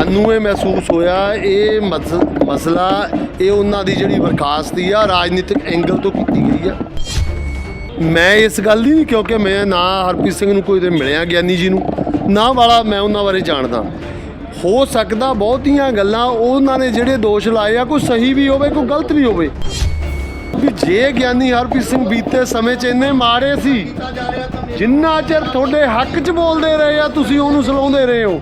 ਸਾਨੂੰ ਇਹ ਮਹਿਸੂਸ ਹੋਇਆ, ਇਹ ਮਸ- ਮਸਲਾ, ਇਹ ਉਹਨਾਂ ਦੀ ਜਿਹੜੀ ਬਰਖਾਸਤੀ ਆ, ਰਾਜਨੀਤਿਕ ਐਂਗਲ ਤੋਂ ਕੀਤੀ ਗਈ ਆ। ਮੈਂ ਇਸ ਗੱਲ ਦੀ ਨਹੀਂ, ਕਿਉਂਕਿ ਮੈਂ ਨਾ ਹਰਪ੍ਰੀਤ ਸਿੰਘ ਨੂੰ ਕੋਈ ਦੇ ਮਿਲਿਆ, ਗਿਆਨੀ ਜੀ ਨੂੰ, ਨਾ ਵਾਲਾ ਮੈਂ ਉਹਨਾਂ ਬਾਰੇ ਜਾਣਦਾ। ਹੋ ਸਕਦਾ ਬਹੁਤੀਆਂ ਗੱਲਾਂ ਉਹਨਾਂ ਨੇ ਜਿਹੜੇ ਦੋਸ਼ ਲਾਏ ਆ, ਕੋਈ ਸਹੀ ਵੀ ਹੋਵੇ, ਕੋਈ ਗਲਤ ਵੀ ਹੋਵੇ। ਵੀ ਜੇ ਗਿਆਨੀ ਹਰਪ੍ਰੀਤ ਸਿੰਘ ਬੀਤੇ ਸਮੇਂ 'ਚ ਇੰਨੇ ਮਾੜੇ ਸੀ ਜਿੰਨਾ ਚਿਰ ਤੁਹਾਡੇ ਹੱਕ 'ਚ ਬੋਲਦੇ ਰਹੇ ਆ ਤੁਸੀਂ ਉਹਨੂੰ ਸਲਾਉਂਦੇ ਰਹੇ ਹੋ।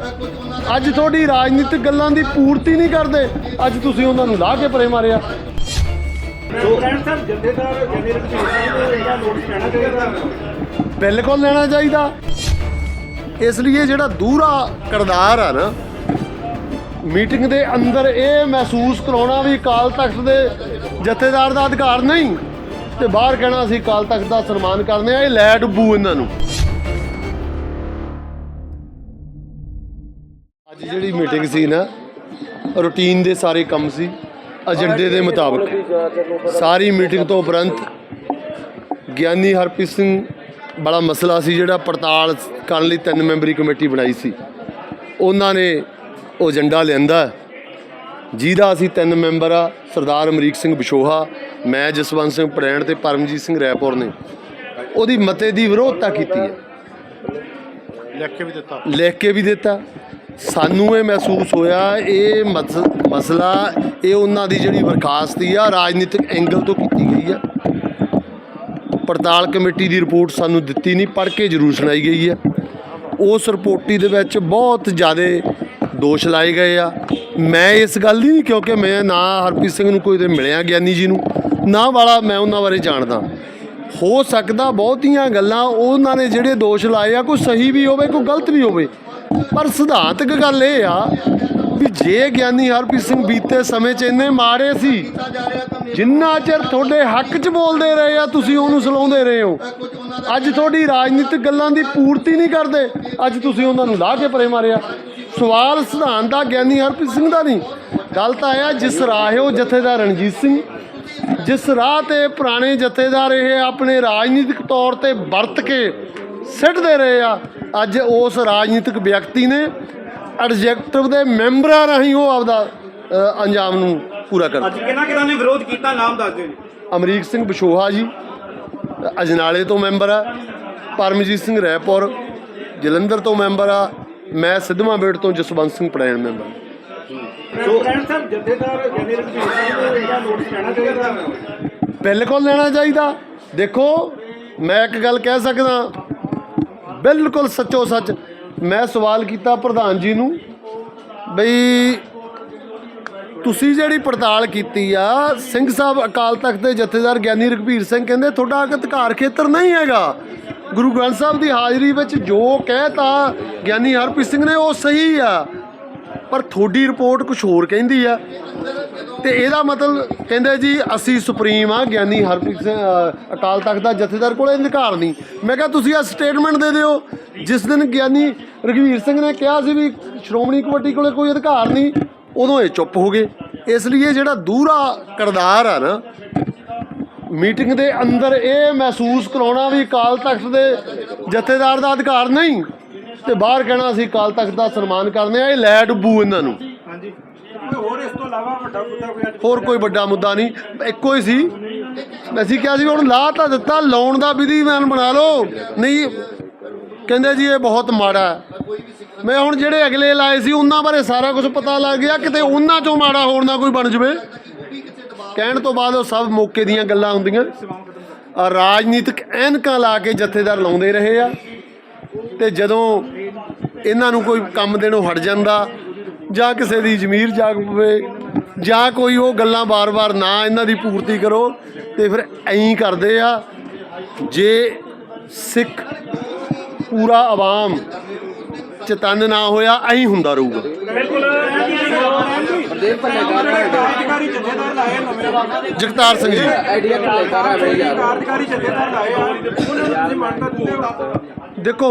ਅੱਜ ਤੁਹਾਡੀ ਰਾਜਨੀਤਿਕ ਗੱਲਾਂ ਦੀ ਪੂਰਤੀ ਨਹੀਂ ਕਰਦੇ ਅੱਜ ਤੁਸੀਂ ਉਹਨਾਂ ਨੂੰ ਲਾਹ ਕੇ ਪਰੇ ਮਾਰਿਆ। ਬਿਲਕੁਲ ਲੈਣਾ ਚਾਹੀਦਾ। ਇਸ ਲਈ ਜਿਹੜਾ ਦੂਰਾ ਕਰਦਾਰ ਆ ਨਾ ਮੀਟਿੰਗ ਦੇ ਅੰਦਰ ਇਹ ਮਹਿਸੂਸ ਕਰਾਉਣਾ ਵੀ ਕਾਲ ਤਖਤ ਦੇ ਜਥੇਦਾਰ ਦਾ ਅਧਿਕਾਰ ਨਹੀਂ। ਤੇ ਬਾਹਰ ਕਹਿਣਾ ਅਸੀਂ ਕਾਲ ਤਖਤ ਦਾ ਸਨਮਾਨ ਕਰਦੇ ਆ, ਇਹ ਲੈ ਡੁੱਬੂ ਇਹਨਾਂ ਨੂੰ। ਅੱਜ ਜਿਹੜੀ ਮੀਟਿੰਗ ਸੀ ਨਾ ਰੂਟੀਨ ਦੇ ਸਾਰੇ ਕੰਮ ਸੀ ਏਜੰਡੇ ਦੇ ਮੁਤਾਬਕ। ਸਾਰੀ ਮੀਟਿੰਗ ਤੋਂ ਉਪਰੰਤ, ਗਿਆਨੀ ਹਰਪ੍ਰੀਤ ਸਿੰਘ ਬੜਾ ਮਸਲਾ ਸੀ, ਜਿਹੜਾ ਪੜਤਾਲ ਕਰਨ ਲਈ ਤਿੰਨ ਮੈਂਬਰੀ ਕਮੇਟੀ ਬਣਾਈ ਸੀ। ਉਹਨਾਂ ਨੇ ਉਹ ਏਜੰਡਾ ਲਿਆਂਦਾ। ਜਿਹਦਾ ਅਸੀਂ ਤਿੰਨ ਮੈਂਬਰ ਆ ਸਰਦਾਰ ਅਮਰੀਕ ਸਿੰਘ ਬਿਸ਼ੋਹਾ ਮੈਂ ਜਸਵੰਤ ਸਿੰਘ ਪੜੈਣ ਤੇ ਪਰਮਜੀਤ ਸਿੰਘ ਰੈਪੁਰ ਨੇ। ਉਹਦੀ ਮਤੇ ਦੀ ਵਿਰੋਧਤਾ ਕੀਤੀ ਹੈ। ਲਿਖ ਕੇ ਵੀ ਦਿੱਤਾ। ਲਿਖ ਕੇ ਵੀ ਦਿੱਤਾ। ਸਾਨੂੰ ਇਹ ਮਹਿਸੂਸ ਹੋਇਆ ਇਹ ਮਸ- ਮਸਲਾ ਇਹ ਉਹਨਾਂ ਦੀ ਜਿਹੜੀ ਬਰਖਾਸਤੀ ਆ ਰਾਜਨੀਤਿਕ ਐਂਗਲ ਤੋਂ ਕੀਤੀ ਗਈ ਆ। ਪੜਤਾਲ ਕਮੇਟੀ ਦੀ ਰਿਪੋਰਟ ਸਾਨੂੰ ਦਿੱਤੀ ਨਹੀਂ ਪੜ੍ਹ ਕੇ ਜ਼ਰੂਰ ਸੁਣਾਈ ਗਈ ਹੈ ਉਸ ਰਿਪੋਰਟੀ ਦੇ ਵਿੱਚ ਬਹੁਤ ਜ਼ਿਆਦਾ ਦੋਸ਼ ਲਾਏ ਗਏ ਆ। ਮੈਂ ਇਸ ਗੱਲ ਦੀ ਨਹੀਂ, ਕਿਉਂਕਿ ਮੈਂ ਨਾ ਹਰਪ੍ਰੀਤ ਸਿੰਘ ਨੂੰ ਕੋਈ ਦੇ ਮਿਲਿਆ, ਗਿਆਨੀ ਜੀ ਨੂੰ। ਨਾ ਵਾਲਾ ਮੈਂ ਉਹਨਾਂ ਬਾਰੇ ਜਾਣਦਾ। ਹੋ ਸਕਦਾ ਬਹੁਤੀਆਂ ਗੱਲਾਂ ਉਹਨਾਂ ਨੇ ਜਿਹੜੇ ਦੋਸ਼ ਲਾਏ ਆ, ਕੋਈ ਸਹੀ ਵੀ ਹੋਵੇ, ਕੋਈ ਗਲਤ ਵੀ ਹੋਵੇ। ਪਰ ਸਿਧਾਂਤਕ ਗੱਲ ਇਹ ਆ ਵੀ ਜੇ ਗਿਆਨੀ ਹਰਪ੍ਰੀਤ ਸਿੰਘ ਬੀਤੇ ਸਮੇਂ 'ਚ ਇੰਨੇ ਮਾਰੇ ਸੀ, ਜਿੰਨਾ ਚਿਰ ਤੁਹਾਡੇ ਹੱਕ 'ਚ ਬੋਲਦੇ ਰਹੇ ਆ, ਤੁਸੀਂ ਉਹਨੂੰ ਸਲਾਉਂਦੇ ਰਹੇ ਹੋ। ਅੱਜ ਤੁਹਾਡੀ ਰਾਜਨੀਤਿਕ ਗੱਲਾਂ ਦੀ ਪੂਰਤੀ ਨਹੀਂ ਕਰਦੇ, ਅੱਜ ਤੁਸੀਂ ਉਹਨਾਂ ਨੂੰ ਲਾਹ ਕੇ ਪਰੇ ਮਾਰਿਆ। ਸਵਾਲ ਸਿਧਾਂਤ ਦਾ ਗਿਆਨੀ ਹਰਪ੍ਰੀਤ ਸਿੰਘ ਦਾ ਨਹੀਂ। ਗੱਲ ਤਾਂ ਇਹ ਆ ਜਿਸ ਰਾਹਿਓ ਜਥੇਦਾਰ ਰਣਜੀਤ ਸਿੰਘ। ਜਿਸ ਰਾਹ ਤੇ ਪੁਰਾਣੇ ਜਥੇਦਾਰ ਇਹ ਆਪਣੇ ਰਾਜਨੀਤਿਕ ਤੌਰ ਤੇ ਵਰਤ ਕੇ ਸਿੱਟਦੇ ਰਹੇ ਆ ਅੱਜ ਉਸ ਰਾਜਨੀਤਿਕ ਵਿਅਕਤੀ ਨੇ ਐਡਜੈਕਟਿਵ ਦੇ ਮੈਂਬਰਾਂ ਰਾਹੀਂ ਉਹ ਆਪਦਾ ਅੰਜਾਮ ਨੂੰ ਪੂਰਾ ਕਰ ਅੱਜ ਕਿਹਨਾਂ ਕਿਹਨਾਂ ਨੇ ਵਿਰੋਧ ਕੀਤਾ? ਨਾਮ ਦੱਸ ਦਿਓ ਜੀ। ਅਮਰੀਕ ਸਿੰਘ ਬਿਸ਼ੋਹਾ ਜੀ ਅਜਨਾਲੇ ਤੋਂ ਮੈਂਬਰ ਆ ਪਰਮਜੀਤ ਸਿੰਘ ਰੈਪੁਰ ਜਲੰਧਰ ਤੋਂ ਮੈਂਬਰ ਆ ਮੈਂ ਸਿੱਧਵਾਂ ਬੇੜ ਤੋਂ ਜਸਵੰਤ ਸਿੰਘ ਪੜੈਣ ਮੈਂਬਰ। ਸੋ ਸਾਹਿਬ ਜਥੇਦਾਰ ਜਨਰਲ ਨੋਟਿਸ ਲੈਣਾ ਚਾਹੀਦਾ। ਬਿਲਕੁਲ ਲੈਣਾ ਚਾਹੀਦਾ? ਦੇਖੋ ਮੈਂ ਇੱਕ ਗੱਲ ਕਹਿ ਸਕਦਾ। ਬਿਲਕੁਲ ਸੱਚੋ ਸੱਚ ਮੈਂ ਸਵਾਲ ਕੀਤਾ ਪ੍ਰਧਾਨ ਜੀ ਨੂੰ ਬਈ ਤੁਸੀਂ ਜਿਹੜੀ ਪੜਤਾਲ ਕੀਤੀ ਆ ਸਿੰਘ ਸਾਹਿਬ ਅਕਾਲ ਤਖਤ ਦੇ ਜਥੇਦਾਰ ਗਿਆਨੀ ਰਘਬੀਰ ਸਿੰਘ ਕਹਿੰਦੇ ਤੁਹਾਡਾ ਅਧਿਕਾਰ ਖੇਤਰ ਨਹੀਂ ਹੈਗਾ। ਗੁਰੂ ਗ੍ਰੰਥ ਸਾਹਿਬ ਦੀ ਹਾਜ਼ਰੀ ਵਿੱਚ ਜੋ ਕਹਿਤਾ ਗਿਆਨੀ ਹਰਪ੍ਰੀਤ ਸਿੰਘ ਨੇ ਉਹ ਸਹੀ ਆ, ਪਰ ਤੁਹਾਡੀ ਰਿਪੋਰਟ ਕੁਝ ਹੋਰ ਕਹਿੰਦੀ ਆ। ਤੇ ਇਹਦਾ ਮਤਲਬ ਕਹਿੰਦੇ ਜੀ, ਅਸੀਂ ਸੁਪਰੀਮ ਆ, ਗਿਆਨੀ ਹਰਪ੍ਰੀਤ ਸਿੰਘ ਅਕਾਲ ਤਖਤ ਦਾ ਜਥੇਦਾਰ ਕੋਲ ਅਧਿਕਾਰ ਨਹੀਂ। ਮੈਂ ਕਿਹਾ ਤੁਸੀਂ ਆ ਸਟੇਟਮੈਂਟ ਦੇ ਦਿਓ। ਜਿਸ ਦਿਨ ਗਿਆਨੀ ਰਘਵੀਰ ਸਿੰਘ ਨੇ ਕਿਹਾ ਸੀ ਵੀ ਸ਼੍ਰੋਮਣੀ ਕਮੇਟੀ ਕੋਲੇ ਕੋਈ ਅਧਿਕਾਰ ਨਹੀਂ, ਉਦੋਂ ਇਹ ਚੁੱਪ ਹੋ ਗਏ। ਇਸ ਲਈ ਇਹ ਜਿਹੜਾ ਦੂਰਾ ਕਰਦਾਰ ਆ ਨਾ ਮੀਟਿੰਗ ਦੇ ਅੰਦਰ ਇਹ ਮਹਿਸੂਸ ਕਰਾਉਣਾ ਵੀ ਕਾਲ ਤਖਤ ਦੇ ਜਥੇਦਾਰ ਦਾ ਅਧਿਕਾਰ ਨਹੀਂ ਤੇ ਬਾਹਰ ਕਹਿਣਾ ਅਸੀਂ ਕਾਲ ਤਖਤ ਦਾ ਸਨਮਾਨ ਕਰਦੇ ਆ ਇਹ ਲੈ ਡੁੱਬੂ ਇਹਨਾਂ ਨੂੰ। ਹਾਂਜੀ। ਹੋਰ ਇਸ ਤੋਂ ਇਲਾਵਾ ਵੱਡਾ ਮੁੱਦਾ ਕੋਈ ਅੱਜ ਹੋਰ ਕੋਈ ਵੱਡਾ ਮੁੱਦਾ ਨਹੀਂ ਇੱਕੋ ਹੀ ਸੀ। ਅਸੀਂ ਕਿਹਾ ਸੀ ਹੁਣ ਲਾ ਤਾਂ ਦਿੱਤਾ ਲਾਉਣ ਦਾ ਵਿਧੀਮਾਨ ਬਣਾ ਲਓ। ਨਹੀਂ ਕਹਿੰਦੇ ਜੀ ਇਹ ਬਹੁਤ ਮਾੜਾ ਮੈਂ ਹੁਣ ਜਿਹੜੇ ਅਗਲੇ ਲਾਏ ਸੀ ਉਹਨਾਂ ਬਾਰੇ ਸਾਰਾ ਕੁਝ ਪਤਾ ਲੱਗ ਗਿਆ ਕਿਤੇ ਉਹਨਾਂ ਚੋਂ ਮਾੜਾ ਹੋਰ ਨਾ ਕੋਈ ਬਣ ਜਵੇ। ਕਹਿਣ ਤੋਂ ਬਾਅਦ ਉਹ ਸਭ ਮੌਕੇ ਦੀਆਂ ਗੱਲਾਂ ਹੁੰਦੀਆਂ। ਆ ਰਾਜਨੀਤਿਕ ਐਨਕਾਂ ਲਾ ਕੇ ਜਥੇਦਾਰ ਲਾਉਂਦੇ ਰਹੇ ਆ ਤੇ ਜਦੋਂ ਇਹਨਾਂ ਨੂੰ ਕੋਈ ਕੰਮ ਦੇਣੋਂ ਹਟ ਜਾਂਦਾ, ਜਾਂ ਕਿਸੇ ਦੀ ਜ਼ਮੀਰ ਜਾਗ ਪਵੇ, ਜਾਂ ਕੋਈ ਉਹ ਗੱਲਾਂ ਬਾਰ-ਬਾਰ ਨਾ ਇਹਨਾਂ ਦੀ ਪੂਰਤੀ ਕਰੋ, ਤੇ ਫਿਰ ਐਂ ਕਰਦੇ ਆ, ਜੇ ਸਿੱਖ ਪੂਰਾ ਆਵਾਮ ਚਤਨ ਨਾ ਹੋਇਆ, ਐਂ ਹੁੰਦਾ ਰਹੂਗਾ। ਬਿਲਕੁਲ। ਕਾਰਜਕਾਰੀ ਜਥੇਦਾਰ ਲਾਏ ਨਵੇਂ। ਜਗਤਾਰ ਸਿੰਘ ਜੀ। ਆਈਡੀਆ ਕਰ ਲੈ ਸਾਰਾ ਬਈ ਯਾਰ ਕਾਰਜਕਾਰੀ ਜਥੇਦਾਰ ਲਾਏ ਆ ਉਹਨਾਂ ਨੂੰ ਤੁਸੀਂ ਮੰਨਤਾ ਦਿੰਦੇ ਹੋ? ਦੇਖੋ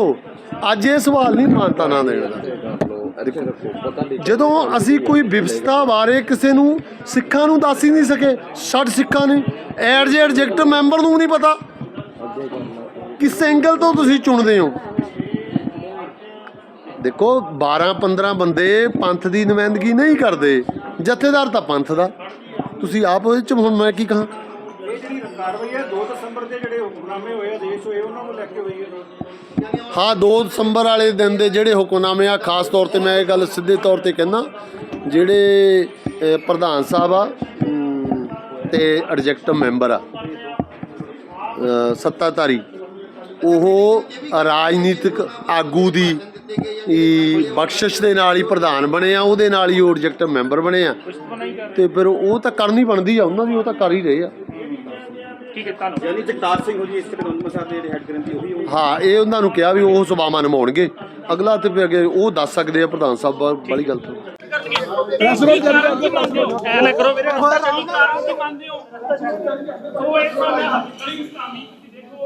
ਅੱਜ ਇਹ ਸਵਾਲ ਨਹੀਂ ਮਾਨਤਾ ਨਾ ਦੇਣ ਦਾ। ਜਦੋਂ ਅਸੀਂ ਕੋਈ ਵਿਵਸਥਾ ਬਾਰੇ ਕਿਸੇ ਨੂੰ ਸਿੱਖਾਂ ਨੂੰ ਦੱਸ ਹੀ ਨਹੀਂ ਸਕੇ ਛੱਡ ਸਿੱਖਾਂ ਨੇ। ਐਡ ਜੇ ਐਡਜੈਕਟ ਮੈਂਬਰ ਨੂੰ ਨਹੀਂ ਪਤਾ। ਕਿਸ ਐਂਗਲ ਤੋਂ ਤੁਸੀਂ ਚੁਣਦੇ ਹੋ? ਦੇਖੋ 12 15 ਬੰਦੇ ਪੰਥ ਦੀ ਨੁਮਾਇੰਦਗੀ ਨਹੀਂ ਕਰਦੇ। ਜਥੇਦਾਰ ਤਾਂ ਪੰਥ ਦਾ। ਤੁਸੀਂ ਆਪ ਉਹਦੇ ਚ ਹੁਣ ਮੈਂ ਕੀ ਕਹਾਂ? ਇਹ ਜਿਹੜੀ ਕਾਰਵਾਈ ਹੈ 2 ਦਸੰਬਰ ਦੇ ਜਿਹੜੇ ਹੁਕਮਨਾਮੇ ਹੋਏ ਆਦੇਸ਼ ਹੋਏ ਉਹਨਾਂ ਨੂੰ ਲੈ ਕੇ ਹੋਈ ਹੈ। ਹਾਂ 2 ਦਸੰਬਰ ਵਾਲੇ ਦਿਨ ਦੇ ਜਿਹੜੇ ਹੁਕਮਨਾਮੇ ਆ ਖਾਸ ਤੌਰ ਤੇ ਮੈਂ ਇਹ ਗੱਲ ਸਿੱਧੇ ਤੌਰ ਤੇ ਕਹਿੰਦਾ ਜਿਹੜੇ ਪ੍ਰਧਾਨ ਸਾਹਿਬ ਆ ਤੇ ਐਡਜੈਕਟਿਵ ਮੈਂਬਰ ਆ ਸੱਤਾਧਾਰੀ ਉਹ ਰਾਜਨੀਤਿਕ ਆਗੂ ਦੀ ਹੀ ਬਖਸ਼ਿਸ਼ ਦੇ ਨਾਲ ਹੀ ਪ੍ਰਧਾਨ ਬਣੇ ਆ ਉਹਦੇ ਨਾਲ ਹੀ ਉਹ ਮੈਂਬਰ ਬਣੇ ਆ। ਤੇ ਫਿਰ ਉਹ ਤਾਂ ਕਰਨੀ ਬਣਦੀ ਆ ਉਹਨਾਂ ਦੀ ਉਹ ਤਾਂ ਕਰ ਹੀ ਰਹੇ ਆ। ਯਾਨੀ ਜਗਤਾਰ ਸਿੰਘ ਹੋ ਜੀ ਇਸ ਤਰ੍ਹਾਂ ਗੰਦ ਸਾਹਿਬ ਦੇ ਜਿਹੜੇ ਹੈੱਡ ਗ੍ਰੰਥੀ ਉਹ ਵੀ ਹਾਂ ਇਹ ਉਹਨਾਂ ਨੂੰ ਕਿਹਾ ਵੀ ਉਹ ਸਭਾਵਾਂ ਨਿਭਾਉਣਗੇ ਅਗਲਾ ਤੇ ਫਿਰ ਅੱਗੇ ਉਹ ਦੱਸ ਸਕਦੇ ਆ ਪ੍ਰਧਾਨ ਸਾਹਿਬ ਵਾਲੀ ਗੱਲ ਤਾਂ। ਐ ਨਾ ਕਰੋ ਮੇਰੇ ਅੰਦਰ ਨਹੀਂ ਕਾਰਨ ਕੀ ਮੰਨਦੇ ਹੋ। ਉਹ ਇੱਕ ਮੈਂ ਹੱਥੀ ਇਸਲਾਮੀ